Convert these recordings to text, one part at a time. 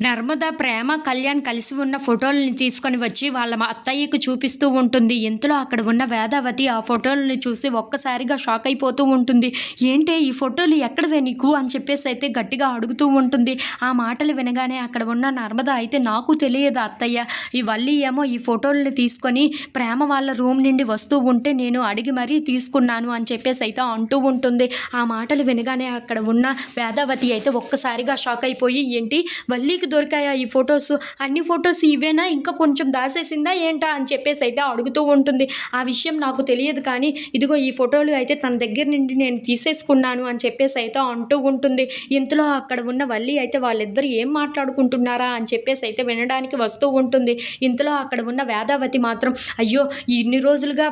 నర్మద ప్రేమ కళ్యాణ్ కలిసి ఉన్న ఫోటోలని తీసుకొని వచ్చి వాళ్ళ అత్తయ్యకు చూపిస్తూ ఉంటుంది. ఇంతలో అక్కడ ఉన్న వేదావతి ఆ ఫోటోలని చూసి ఒక్కసారిగా షాక్ అయిపోతూ ఉంటుంది. ఏంటి ఈ ఫోటోలు ఎక్కడవే నీకు? అని చెప్పేసి అయితే గట్టిగా అడుగుతూ ఉంటుంది. ఆ మాటలు వినగానే అక్కడ ఉన్న నర్మద అయితే నాకు తెలియదు అత్తయ్య. ఈ వల్లి ఏమో ఈ ఫోటోలను తీసుకొని ప్రేమ వాళ్ళ రూమ్ నుండి వస్తూ ఉంటే నేను అడిగి మరీ తీసుకున్నాను అని చెప్పేసి అయితే అంటూ ఉంటుంది. ఆ మాటలు వినగానే అక్కడ ఉన్న వేదావతి అయితే ఒక్కసారిగా షాక్ అయిపోయి ఏంటి? వల్లికి దొరికాయా? ఈ ఫొటోస్? అన్ని ఫొటోస్ ఇవేనా? ఇంకా కొంచెం దాసేసిందా ఏంటా? అని చెప్పేసి అయితే అడుగుతూ ఉంటుంది. ఆ విషయం నాకు తెలియదు కానీ ఇదిగో ఈ ఫోటోలు అయితే తన దగ్గర నుండి నేను తీసేసుకున్నాను అని చెప్పేసి అయితే అంటూ ఉంటుంది. ఇంతలో అక్కడ ఉన్న వల్లి అయితే వాళ్ళిద్దరు ఏం మాట్లాడుకుంటున్నారా? అని చెప్పేసి అయితే వినడానికి వస్తూ ఉంటుంది. ఇంతలో అక్కడ ఉన్న వేదావతి మాత్రం అయ్యో ఇన్ని రోజులుగా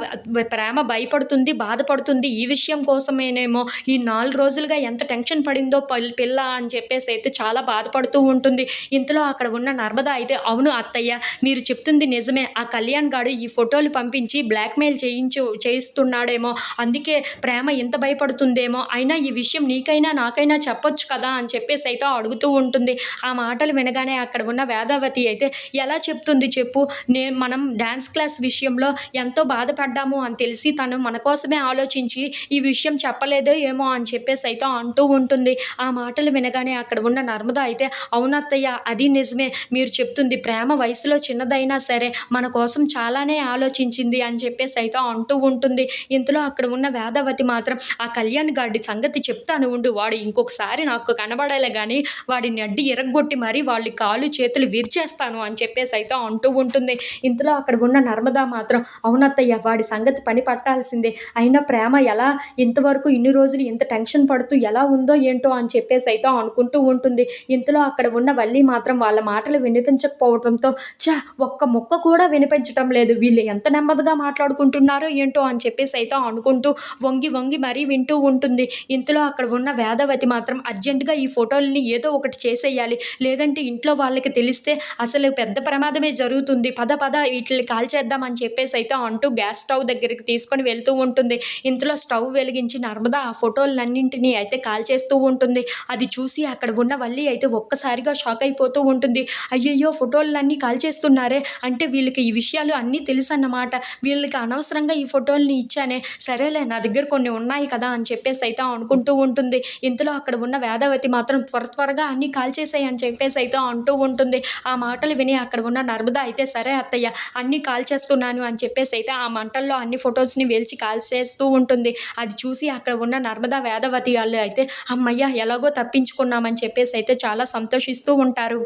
ప్రేమ భయపడుతుంది బాధపడుతుంది ఈ విషయం కోసమేనేమో ఈ నాలుగు రోజులుగా ఎంత టెన్షన్ పడిందో పిల్ల అని చెప్పేసి అయితే చాలా బాధపడుతూ ఉంటుంది. ఇంతలో అక్కడ ఉన్న నర్మదా అయితే అవును అత్తయ్య మీరు చెప్తుంది నిజమే. ఆ కళ్యాణ్ గాడు ఈ ఫోటోలు పంపించి బ్లాక్మెయిల్ చేయించు చేయిస్తున్నాడేమో. అందుకే ప్రేమ ఎంత భయపడుతుందేమో. అయినా ఈ విషయం నీకైనా నాకైనా చెప్పొచ్చు కదా అని చెప్పేసి అయితే అడుగుతూ ఉంటుంది. ఆ మాటలు వినగానే అక్కడ ఉన్న వేదావతి అయితే ఎలా చెప్తుంది చెప్పు? నేను మనం డ్యాన్స్ క్లాస్ విషయంలో ఎంతో బాధపడ్డాము అని తెలిసి తను మన కోసమే ఆలోచించి ఈ విషయం చెప్పలేదో ఏమో అని చెప్పేసి అయితే అంటూ ఉంటుంది. ఆ మాటలు వినగానే అక్కడ ఉన్న నర్మద అయితే అవునత్తయ్య అది నిజమే. మీరు చెప్తుంది ప్రేమ వయసులో చిన్నదైనా సరే మన కోసం చాలానే ఆలోచించింది అని చెప్పేసి అయితే అంటూ ఉంటుంది. ఇంతలో అక్కడ ఉన్న వేదవతి మాత్రం ఆ కళ్యాణ్ గాడి సంగతి చెప్తాను ఉండు. వాడు ఇంకొకసారి నాకు కనబడాలి కానీ వాడిని అడ్డి ఎరగొట్టి మరీ వాళ్ళ కాళ్ళు చేతులు విరిచేస్తాను అని చెప్పేసి అయితే అంటూ ఉంటుంది. ఇంతలో అక్కడ ఉన్న నర్మదా మాత్రం అవునత్తయ్య వాడి సంగతి పని పట్టాల్సిందే. అయినా ప్రేమ ఎలా ఇంతవరకు ఇన్ని రోజులు ఇంత టెన్షన్ పడుతూ ఎలా ఉందో ఏంటో అని చెప్పేసి అయితే అనుకుంటూ ఉంటుంది. ఇంతలో అక్కడ ఉన్న వల్లి మాత్రం వాళ్ళ మాటలు వినిపించకపోవడంతో చా ఒక్క ముక్క కూడా వినిపించటం లేదు. వీళ్ళు ఎంత నెమ్మదిగా మాట్లాడుకుంటున్నారో ఏంటో అని చెప్పేసి అయితే అనుకుంటూ వంగి వంగి మరీ వింటూ ఉంటుంది. ఇంతలో అక్కడ ఉన్న వేదవతి మాత్రం అర్జెంటుగా ఈ ఫోటోలని ఏదో ఒకటి చేసేయాలి. లేదంటే ఇంట్లో వాళ్ళకి తెలిస్తే అసలు పెద్ద ప్రమాదమే జరుగుతుంది. పద పద వీటిని కాల్చేద్దాం అని చెప్పేసి అయితే అంటూ గ్యాస్ స్టవ్ దగ్గరికి తీసుకొని వెళ్తూ ఉంటుంది. ఇంతలో స్టవ్ వెలిగించి నర్మదా ఆ ఫోటోలన్నింటినీ అయితే కాల్చేస్తూ ఉంటుంది. అది చూసి అక్కడ ఉన్న వల్లి అయితే ఒక్కసారిగా షాక్ అయిపోతూ ఉంటుంది. అయ్యయ్యో ఫోటోలన్నీ కాల్ చేస్తున్నారే? అంటే వీళ్ళకి ఈ విషయాలు అన్నీ తెలుసు అన్నమాట వీళ్ళకి అనవసరంగా ఈ ఫోటోల్ని ఇచ్చానే. సరేలే నా దగ్గర కొన్ని ఉన్నాయి కదా అని చెప్పేసి అయితే అనుకుంటూ ఉంటుంది. ఇంతలో అక్కడ ఉన్న వేదవతి మాత్రం త్వర త్వరగా అన్నీ కాల్ చేసాయి అని చెప్పేసి అయితే అంటూ ఉంటుంది. ఆ మాటలు విని అక్కడ ఉన్న నర్మదా అయితే సరే అత్తయ్య అన్నీ కాల్ చేస్తున్నాను అని చెప్పేసి అయితే ఆ మంటల్లో అన్ని ఫొటోస్ని వేల్చి కాల్ చేస్తూ ఉంటుంది. అది చూసి అక్కడ ఉన్న నర్మదా వేదవతి వాళ్ళు అయితే అమ్మయ్య ఎలాగో తప్పించుకున్నామని చెప్పేసి అయితే చాలా సంతోషిస్తూ ఉంటారు.